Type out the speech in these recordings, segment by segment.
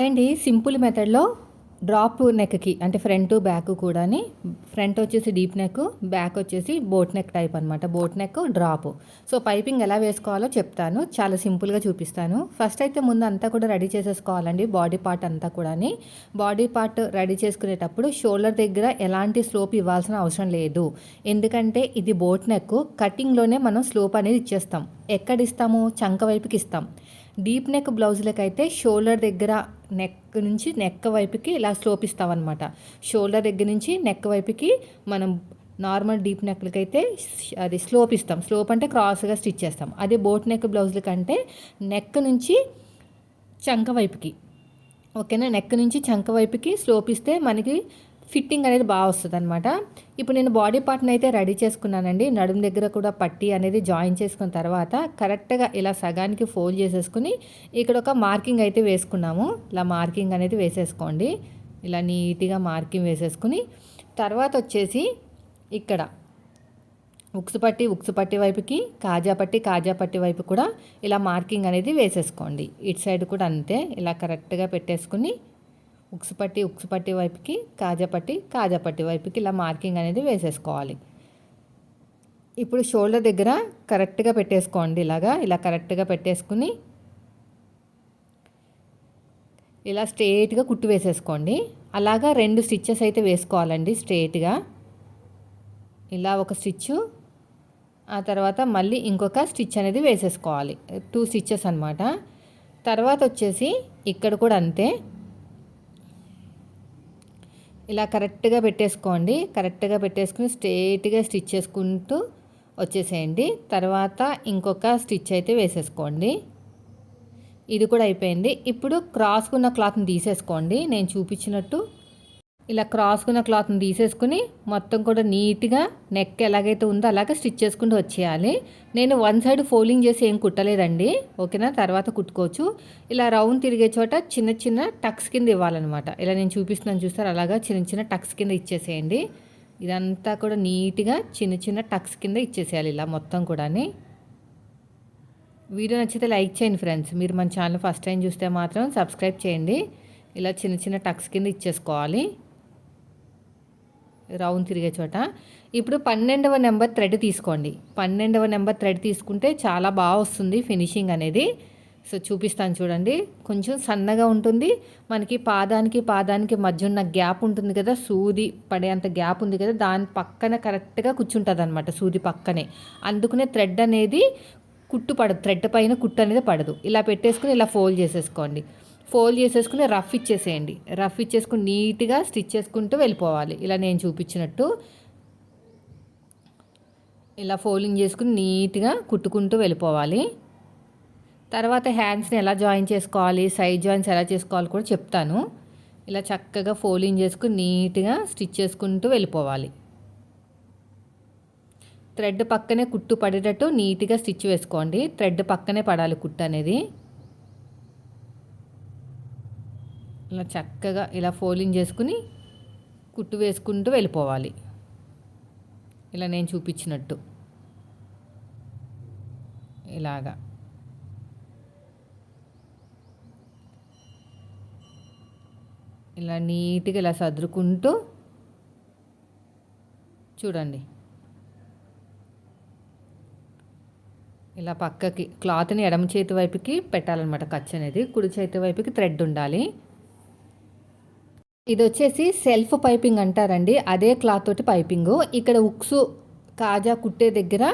అండి సింపుల్ మెథడ్లో డ్రాప్ నెక్కి అంటే ఫ్రంట్ బ్యాక్ కూడాని ఫ్రంట్ వచ్చేసి డీప్ నెక్ బ్యాక్ వచ్చేసి బోట్ నెక్ టైప్ అనమాట boat neck drop. So piping ఎలా వేసుకోవాలో చెప్తాను. చాలా సింపుల్గా చూపిస్తాను. ఫస్ట్ అయితే ముందు అంతా కూడా రెడీ చేసేసుకోవాలండి. బాడీ పార్ట్ అంతా కూడాని. బాడీ పార్ట్ రెడీ చేసుకునేటప్పుడు షోల్డర్ దగ్గర ఎలాంటి స్లోప్ ఇవ్వాల్సిన అవసరం లేదు. ఎందుకంటే ఇది బోట్ నెక్. కటింగ్లోనే మనం స్లోప్ అనేది ఇచ్చేస్తాం. ఎక్కడ ఇస్తాము? చంక వైపుకి ఇస్తాం. డీప్ నెక్ బ్లౌజులకైతే షోల్డర్ దగ్గర నెక్ నుంచి నెక్ వైపుకి ఇలా స్లోప్ ఇస్తామన్నమాట షోల్డర్ దగ్గర నుంచి నెక్ వైపుకి మనం నార్మల్ డీప్ నెక్లకి అయితే అది స్లోప్ ఇస్తాం స్లోప్ అంటే క్రాస్గా స్టిచ్ చేస్తాం. అదే బోట్ నెక్ బ్లౌజులకంటే నెక్ నుంచి చంక వైపుకి. ఓకేనా? నెక్ నుంచి చంక వైపుకి స్లోప్ ఇస్తే మనకి ఫిట్టింగ్ అనేది బాగా వస్తుంది అనమాట ఇప్పుడు నేను బాడీ పార్ట్ని అయితే రెడీ చేసుకున్నానండి. నడుము దగ్గర కూడా పట్టి అనేది జాయిన్ చేసుకున్న తర్వాత కరెక్ట్గా ఇలా సగానికి ఫోల్డ్ చేసేసుకుని ఇక్కడ ఒక మార్కింగ్ అయితే వేసుకున్నాము. ఇలా మార్కింగ్ అనేది వేసేసుకోండి. ఇలా నీట్గా మార్కింగ్ వేసేసుకుని తర్వాత వచ్చేసి ఇక్కడ ఉక్సు పట్టి ఉక్సు పట్టి వైపుకి కాజా పట్టి కాజా పట్టి వైపు కూడా ఇలా మార్కింగ్ అనేది వేసేసుకోండి. ఇటు సైడ్ కూడా అంతే. ఇలా కరెక్ట్గా పెట్టేసుకుని ఉక్సుపట్టి ఉక్సుపట్టి వైపుకి కాజాపట్టి కాజాపట్టి వైపుకి ఇలా మార్కింగ్ అనేది వేసేసుకోవాలి. ఇప్పుడు షోల్డర్ దగ్గర కరెక్ట్గా పెట్టేసుకోండి ఇలాగా ఇలా కరెక్ట్గా పెట్టేసుకుని ఇలా స్ట్రేట్గా కుట్టు వేసేసుకోండి. అలాగా రెండు స్టిచ్చెస్ అయితే వేసుకోవాలండి స్ట్రేట్గా. ఇలా ఒక స్టిచ్చు ఆ తర్వాత మళ్ళీ ఇంకొక స్టిచ్ అనేది వేసేసుకోవాలి. టూ స్టిచ్చెస్ అనమాట తర్వాత వచ్చేసి ఇక్కడ కూడా అంతే. ఇలా కరెక్ట్గా పెట్టేసుకోండి. కరెక్ట్గా పెట్టేసుకుని స్ట్రేట్గా స్టిచ్ చేసుకుంటూ వచ్చేసేయండి. తర్వాత ఇంకొక స్టిచ్ అయితే వేసేసుకోండి. ఇది కూడా అయిపోయింది. ఇప్పుడు క్రాస్కున్న క్లాత్ని తీసేసుకోండి. నేను చూపించినట్టు ఇలా క్రాస్కున్న క్లాత్ని తీసేసుకుని మొత్తం కూడా నీట్గా నెక్ ఎలాగైతే ఉందో అలాగే స్టిచ్ చేసుకుంటూ వచ్చేయాలి. నేను వన్ సైడ్ ఫోల్డింగ్ చేసి ఏం కుట్టలేదండి. ఓకేనా? తర్వాత కుట్టుకోవచ్చు. ఇలా రౌండ్ తిరిగే చోట చిన్న చిన్న టక్స్ కింద ఇవ్వాలన్నమాట. ఇలా నేను చూపిస్తున్నాను చూస్తారు అలాగా చిన్న చిన్న టక్స్ కింద ఇచ్చేసేయండి. ఇదంతా కూడా నీట్గా చిన్న చిన్న టక్స్ కింద ఇచ్చేసేయాలి ఇలా మొత్తం కూడాని. వీడియో నచ్చితే లైక్ చేయండి ఫ్రెండ్స్. మీరు మన ఛానల్ ఫస్ట్ టైం చూస్తే మాత్రం సబ్స్క్రైబ్ చేయండి. ఇలా చిన్న చిన్న టక్స్ కింద ఇచ్చేసుకోవాలి. రౌండ్ తిరిగే చోట. ఇప్పుడు పన్నెండవ నెంబర్ థ్రెడ్ తీసుకోండి. పన్నెండవ నెంబర్ థ్రెడ్ తీసుకుంటే చాలా బాగా వస్తుంది ఫినిషింగ్ అనేది. సో చూపిస్తాను చూడండి. కొంచెం సన్నగా ఉంటుంది. మనకి పాదానికి పాదానికి మధ్య ఉన్న గ్యాప్ ఉంటుంది కదా సూది పడేంత గ్యాప్ ఉంది కదా దాని పక్కన కరెక్ట్గా కూర్చుంటుంది అనమాట సూది పక్కనే. అందుకునే థ్రెడ్ అనేది కుట్టు పడదు థ్రెడ్ పైన కుట్టు అనేది పడదు. ఇలా పెట్టేసుకుని ఇలా ఫోల్డ్ చేసేసుకోండి. ఫోల్డ్ చేసేసుకుని రఫ్ ఇచ్చేసేయండి. రఫ్ ఇచ్చేసుకుని నీట్గా స్టిచ్ చేసుకుంటూ వెళ్ళిపోవాలి. ఇలా నేను చూపించినట్టు. ఇలా ఫోల్డింగ్ చేసుకుని నీట్గా కుట్టుకుంటూ వెళ్ళిపోవాలి. తర్వాత హ్యాండ్స్ని ఎలా జాయిన్ చేసుకోవాలి సైడ్ జాయిన్స్ ఎలా చేసుకోవాలి కూడా చెప్తాను. ఇలా చక్కగా ఫోల్డింగ్ చేసుకుని నీట్గా స్టిచ్ చేసుకుంటూ వెళ్ళిపోవాలి. థ్రెడ్ పక్కనే కుట్టు పడేటట్టు నీట్గా స్టిచ్ వేసుకోండి. థ్రెడ్ పక్కనే పడాలి కుట్టు అనేది. ఇలా చక్కగా ఇలా ఫోల్డింగ్ చేసుకుని కుట్టు వేసుకుంటూ వెళ్ళిపోవాలి. ఇలా నేను చూపించినట్టు. ఇలాగా. ఇలా నీట్గా ఇలా సదురుకుంటూ చూడండి. ఇలా పక్కకి క్లాత్ని ఎడమ చేతి వైపుకి పెట్టాలన్నమాట ఖర్చు అనేది. కుడి చేతి వైపుకి థ్రెడ్ ఉండాలి. ఇది వచ్చేసి సెల్ఫ్ పైపింగ్ అంటారండి. అదే క్లాత్ తోటి పైపింగ్. ఇక్కడ ఉక్సు కాజా కుట్టే దగ్గర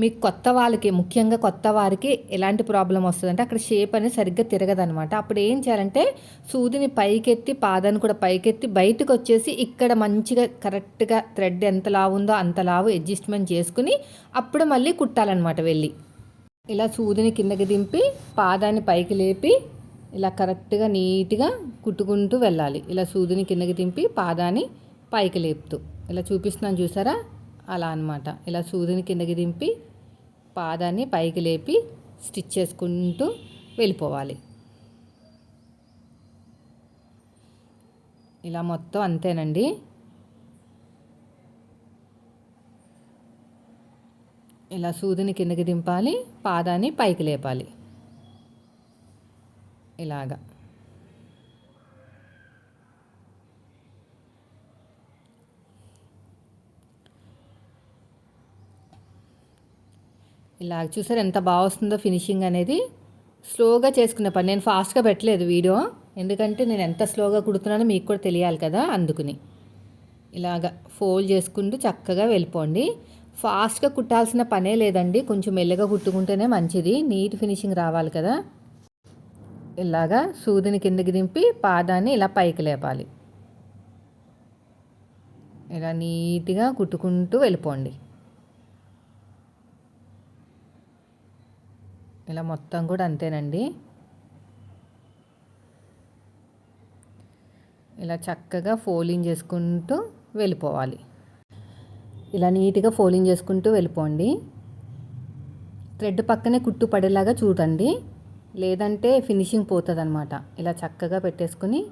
మీకు కొత్త వాళ్ళకి ముఖ్యంగా కొత్త వారికి ఎలాంటి ప్రాబ్లం వస్తుందంటే అక్కడ షేప్ అనేది సరిగ్గా తిరగదనమాట. అప్పుడు ఏం చేయాలంటే సూదిని పైకెత్తి పాదాన్ని కూడా పైకెత్తి బయటకు వచ్చేసి ఇక్కడ మంచిగా కరెక్ట్గా థ్రెడ్ ఎంత లావు ఉందో అంత లావు అడ్జస్ట్మెంట్ చేసుకుని అప్పుడు మళ్ళీ కుట్టాలన్నమాట వెళ్ళి. ఇలా సూదిని కిందకి దింపి పాదాన్ని పైకి లేపి ఇలా కరెక్ట్గా నీట్గా కుట్టుకుంటూ వెళ్ళాలి. ఇలా సూదిని కిందకి దింపి పాదాన్ని పైకి లేపుతూ. ఇలా చూపిస్తున్నాను చూసారా? అలా అనమాట ఇలా సూదిని కిందకి దింపి పాదాన్ని పైకి లేపి స్టిచ్ చేసుకుంటూ వెళ్ళిపోవాలి. ఇలా మొత్తం అంతేనండి. ఇలా సూదిని కిందకి దింపాలి పాదాన్ని పైకి లేపాలి. ఇలాగ. ఇలా చూసారు ఎంత బాగా వస్తుందో ఫినిషింగ్ అనేది. స్లోగా చేసుకునే పని. నేను ఫాస్ట్గా పెట్టలేదు వీడియో. ఎందుకంటే నేను ఎంత స్లోగా కుడుతున్నానో మీకు కూడా తెలియాలి కదా అందుకుని. ఇలాగ ఫోల్డ్ చేసుకుంటూ చక్కగా వెళ్ళిపోండి. ఫాస్ట్గా కుట్టాల్సిన పనే లేదండి. కొంచెం మెల్లగా కుట్టుకుంటేనే మంచిది. నీట్ ఫినిషింగ్ రావాలి కదా. ఇలాగా సూదిని కిందకి దింపి పాదాన్ని ఇలా పైకి లేపాలి. ఇలా నీట్గా కుట్టుకుంటూ వెళ్ళిపోండి. ఇలా మొత్తం కూడా అంతేనండి. ఇలా చక్కగా ఫోలింగ్ చేసుకుంటూ వెళ్ళిపోవాలి. ఇలా నీట్గా ఫోలింగ్ చేసుకుంటూ వెళ్ళిపోండి. థ్రెడ్ పక్కనే కుట్టు పడేలాగా చూడండి. లేదంటే ఫినిషింగ్ పోతుంది అనమాట ఇలా చక్కగా పెట్టేసుకుని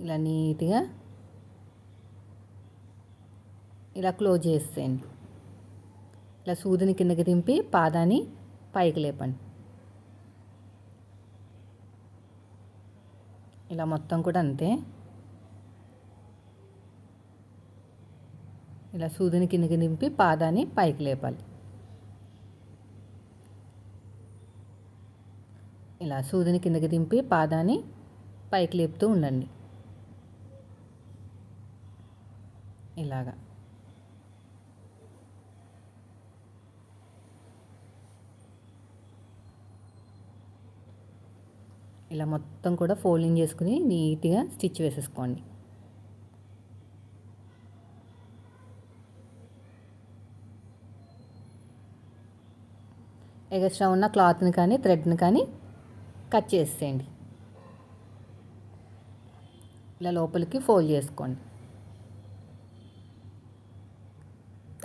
ఇలా నీట్గా ఇలా క్లోజ్ చేసేయండి. ఇలా సూదిని కిందకి దింపి పాదాన్ని పైకి లేపండి. ఇలా మొత్తం కూడా అంతే. ఇలా సూదిని కిందకి దింపి పాదాన్ని పైకి లేపాలి. ఇలా సూదిని కిందకి దింపి పాదాన్ని పైకి లేపుతూ ఉండండి. ఇలాగా. ఇలా మొత్తం కూడా ఫోల్డింగ్ చేసుకుని నీట్గా స్టిచ్ వేసేసుకోండి. ఎగస్ట్రా ఉన్న క్లాత్ని కానీ థ్రెడ్ని కానీ కట్ చేసేయండి. ఇలా లోపలికి ఫోల్డ్ చేసుకోండి.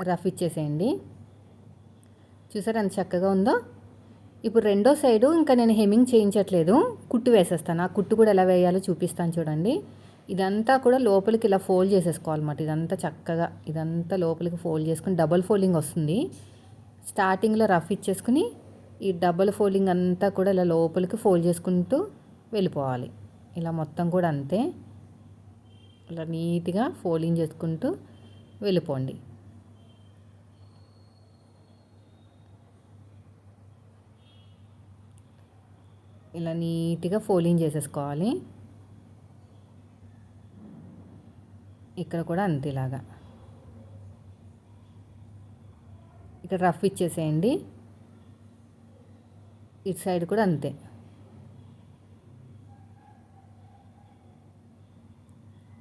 రఫ్ ఇచ్చేసేయండి. చూసారు ఎంత చక్కగా ఉందో? ఇప్పుడు రెండో సైడు ఇంకా నేను హెమ్మింగ్ చేయించట్లేదు. కుట్టు వేసేస్తాను. ఆ కుట్టు కూడా ఎలా వేయాలో చూపిస్తాను చూడండి. ఇదంతా కూడా లోపలికి ఇలా ఫోల్డ్ చేసేసుకోవాలన్నమాట. ఇదంతా చక్కగా ఇదంతా లోపలికి ఫోల్డ్ చేసుకుని డబల్ ఫోల్డింగ్ వస్తుంది. స్టార్టింగ్లో రఫ్ ఇచ్చేసుకుని ఈ డబల్ ఫోల్డింగ్ అంతా కూడా ఇలా లోపలికి ఫోల్డ్ చేసుకుంటూ వెళ్ళిపోవాలి. ఇలా మొత్తం కూడా అంతే. ఇలా నీట్గా ఫోల్డింగ్ చేసుకుంటూ వెళ్ళిపోండి. ఇలా నీట్గా ఫోల్డింగ్ చేసేసుకోవాలి. ఇక్కడ కూడా అంతే ఇలాగా. ఇక్కడ రఫ్ ఇచ్చేసేయండి. ఇటు సైడ్ కూడా అంతే.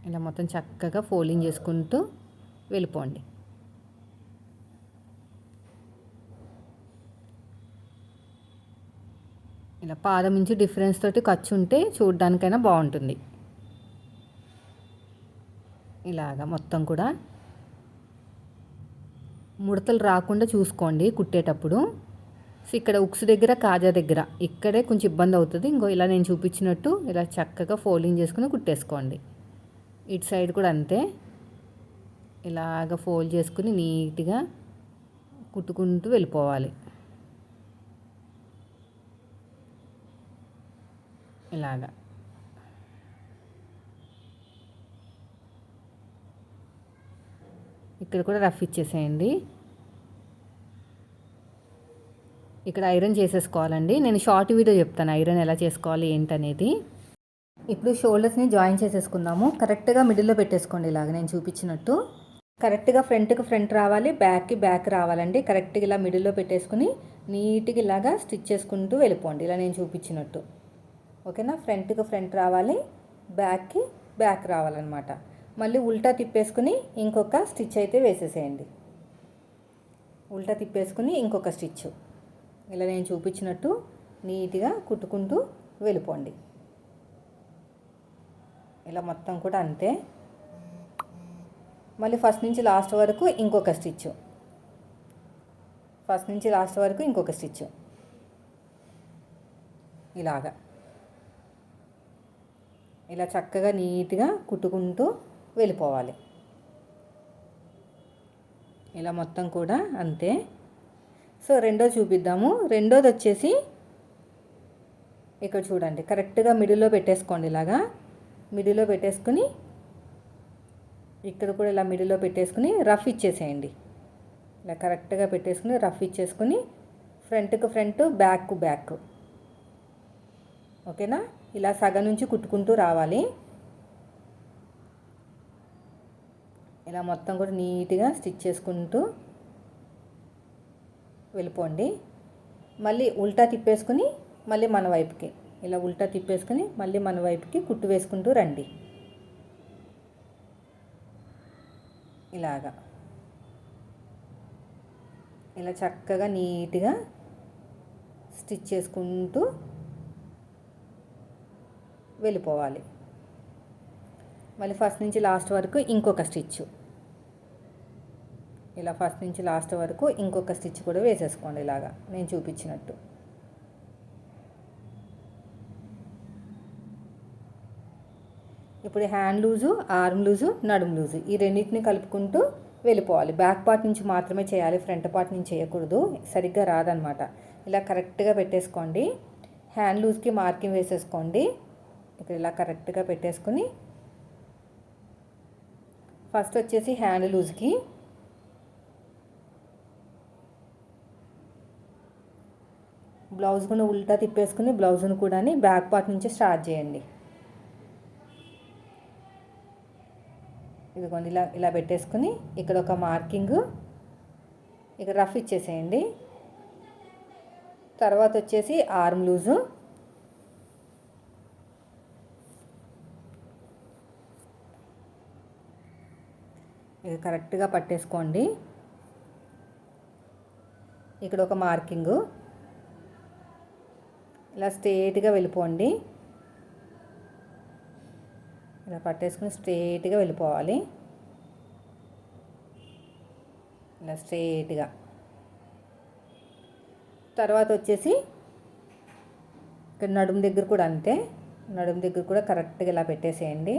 ఇలా మొత్తం చక్కగా ఫోల్డింగ్ చేసుకుంటూ వెళ్ళిపోండి. ఇలా పాదం నుంచి డిఫరెన్స్ తోటి ఖర్చు ఉంటే చూడడానికైనా బాగుంటుంది. ఇలాగా మొత్తం కూడా ముడతలు రాకుండా చూసుకోండి కుట్టేటప్పుడు. సో ఇక్కడ ఉక్స్ దగ్గర కాజా దగ్గర. ఇక్కడే కొంచెం ఇబ్బంది అవుతుంది. ఇంకో ఇలా నేను చూపించినట్టు ఇలా చక్కగా ఫోల్డింగ్ చేసుకుని కుట్టేసుకోండి. ఇటు సైడ్ కూడా అంతే. ఇలాగ ఫోల్డ్ చేసుకుని నీట్గా కుట్టుకుంటూ వెళ్ళిపోవాలి. ఇలాగా. ఇక్కడ కూడా రఫ్ ఇచ్చేసేయండి. ఇక్కడ ఐరన్ చేసేసుకోవాలండి. నేను షార్ట్ వీడియో చెప్తాను ఐరన్ ఎలా చేసుకోవాలి ఏంటనేది. ఇప్పుడు షోల్డర్స్ని జాయిన్ చేసేసుకుందాము. కరెక్ట్గా మిడిల్లో పెట్టేసుకోండి ఇలాగ నేను చూపించినట్టు. కరెక్ట్గా ఫ్రంట్కి ఫ్రంట్ రావాలి బ్యాక్కి బ్యాక్ రావాలండి. కరెక్ట్గా ఇలా మిడిల్లో పెట్టేసుకుని నీట్గా ఇలాగా స్టిచ్ చేసుకుంటూ వెళ్ళిపోండి. ఇలా నేను చూపించినట్టు. ఓకేనా? ఫ్రంట్కి ఫ్రంట్ రావాలి బ్యాక్కి బ్యాక్ రావాలన్నమాట. మళ్ళీ ఉల్టా తిప్పేసుకుని ఇంకొక స్టిచ్ అయితే వేసేసేయండి. ఉల్టా తిప్పేసుకుని ఇంకొక స్టిచ్. ఇలా నేను చూపించినట్టు నీట్గా కుట్టుకుంటూ వెళ్ళిపోండి. ఇలా మొత్తం కూడా అంతే. మళ్ళీ ఫస్ట్ నుంచి లాస్ట్ వరకు ఇంకొక స్టిచ్. ఫస్ట్ నుంచి లాస్ట్ వరకు ఇంకొక స్టిచ్. ఇలాగా. ఇలా చక్కగా నీట్గా కుట్టుకుంటూ వెళ్ళిపోవాలి. ఇలా మొత్తం కూడా అంతే. సో రెండో చూపిద్దాము. రెండోది వచ్చేసి ఇక్కడ చూడండి. కరెక్ట్గా మిడిల్లో పెట్టేసుకోండి ఇలాగా. మిడిల్లో పెట్టేసుకుని ఇక్కడ కూడా ఇలా మిడిల్లో పెట్టేసుకుని రఫ్ ఇచ్చేసేయండి. ఇలా కరెక్ట్గా పెట్టేసుకుని రఫ్ ఇచ్చేసుకుని ఫ్రంట్కు ఫ్రంట్ బ్యాక్ బ్యాక్. ఓకేనా? ఇలా సగం నుంచి కుట్టుకుంటూ రావాలి. ఇలా మొత్తం కూడా నీట్గా స్టిచ్ చేసుకుంటూ వెళ్ళిపోండి. మళ్ళీ ఉల్టా తిప్పేసుకుని మళ్ళీ మన వైపుకి. ఇలా ఉల్టా తిప్పేసుకుని మళ్ళీ మన వైపుకి కుట్టు వేసుకుంటూ రండి. ఇలాగా. ఇలా చక్కగా నీట్గా స్టిచ్ చేసుకుంటూ వెళ్ళిపోవాలి. మళ్ళీ ఫస్ట్ నుంచి లాస్ట్ వరకు ఇంకొక స్టిచ్చు. ఇలా ఫస్ట్ నుంచి లాస్ట్ వరకు ఇంకొక స్టిచ్ కూడా వేసేసుకోండి ఇలాగా. నేను చూపించినట్టు. ఇప్పుడు హ్యాండ్ లూజు ఆర్మ్ లూజు నడుము లూజు ఈ రెండింటిని కలుపుకుంటూ వెళ్ళిపోవాలి. బ్యాక్ పార్ట్ నుంచి మాత్రమే చేయాలి ఫ్రంట్ పార్ట్ నుంచి చేయకూడదు. సరిగ్గా రాదనమాట. ఇలా కరెక్ట్గా పెట్టేసుకోండి. హ్యాండ్ లూజ్కి మార్కింగ్ వేసేసుకోండి. ఇక్కడ ఇలా కరెక్ట్గా పెట్టేసుకుని ఫస్ట్ వచ్చేసి హ్యాండ్ లూజ్కి బ్లౌజ్ కూడా ఉల్టా తిప్పేసుకుని బ్లౌజ్ను కూడా బ్యాక్ పార్ట్ నుంచి స్టార్ట్ చేయండి. ఇదిగోండి ఇలా ఇలా పెట్టేసుకుని ఇక్కడ ఒక మార్కింగ్. ఇక్కడ రఫ్ ఇచ్చేసేయండి. తర్వాత వచ్చేసి ఆర్మ్ లూజు. ఇది కరెక్ట్గా పట్టేసుకోండి. ఇక్కడ ఒక మార్కింగు. ఇలా స్ట్రేట్గా వెళ్ళిపోండి. ఇలా పట్టేసుకుని స్ట్రేట్గా వెళ్ళిపోవాలి. ఇలా స్ట్రేట్గా. తర్వాత వచ్చేసి ఇక్కడ నడుము దగ్గర కూడా అంతే. నడుము దగ్గర కూడా కరెక్ట్గా ఇలా పెట్టేసేయండి.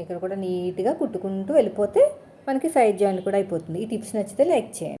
ఇక్కడ కూడా నీట్గా కుట్టుకుంటూ వెళ్ళిపోతే మనకి సైడ్ జాయింట్ కూడా అయిపోతుంది. ఈ టిప్స్ నచ్చితే లైక్ చేయండి.